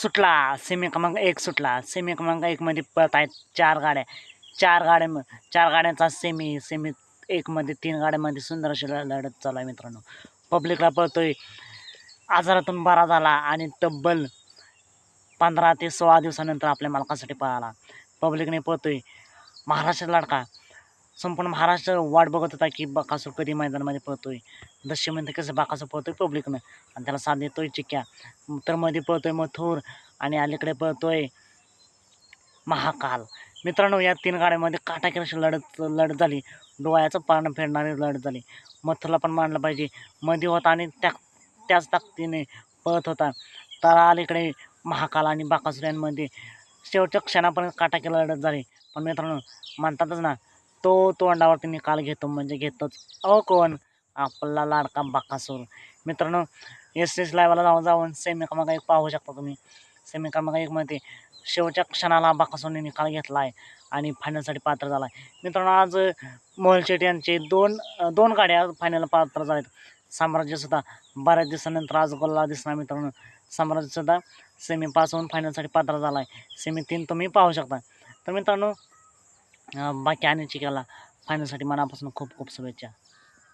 सुटला. सेमी क्रमांक एक सुटला. सेमी क्रमांक एकमध्ये पळत आहेत चार गाड्या. चार गाड्या चार गाड्यांचा सेमी सेमी एकमध्ये तीन गाड्यांमध्ये सुंदर अशी लढत चालू आहे मित्रांनो. पब्लिकला पळतोय. आजारातून बरा झाला आणि तब्बल पंधरा ते सोळा दिवसानंतर आपल्या मालकासाठी पळाला. पब्लिकने पळतोय. महाराष्ट्र लाडका संपूर्ण महाराष्ट्र वाट बघत होता की बाकासूर कधी मैदानामध्ये पळतोय? दशे म्हणते कसं बाकासूर पळतोय पब्लिकनं? आणि त्याला साथ देतोय चिक्क्या. तर मध्ये पळतोय मथुर आणि अलीकडे पळतोय महाकाल. मित्रांनो या तीन गाड्यांमध्ये काटाकिराशी लढत लढत झाली. डोळ्याचं पानं फेडणारी लढत झाली. मथुरला पण मानलं पाहिजे. मध्ये होता आणि त्या त्याच ताकदीने पळत होता. तर अलीकडे महाकाल आणि बाकासूर यांमध्ये शेवटच्या क्षणापर्यंत काटाकीर लढत झाली. पण मित्रांनो म्हणतातच ना तो तोंडावरती निकाल घेतो म्हणजे घेतोच. अहो कोण? आपला लाडका बाकासूर मित्रांनो एस एस लाईव्हला जाऊन जाऊन सेमी एक पाहू शकता तुम्ही. सेमी एक एकमध्ये शेवटच्या क्षणाला बाकासूरने निकाल घेतला आहे आणि फायनलसाठी पात्र झाला आहे मित्रांनो आज मोहन शेट्टी यांचे दोन दोन गाड्या फायनल पात्र झालेत. साम्राज्यसुद्धा बऱ्याच दिवसानंतर आज गोल्ला दिसला मित्रांनो. साम्राज्यसुद्धा सेमी पास होऊन फायनलसाठी पात्र झाला आहे सेमी तीन तुम्ही पाहू शकता. तर मित्रांनो बाकी आणि चिकाला फायनलसाठी मनापासून खूप खूप शुभेच्छा.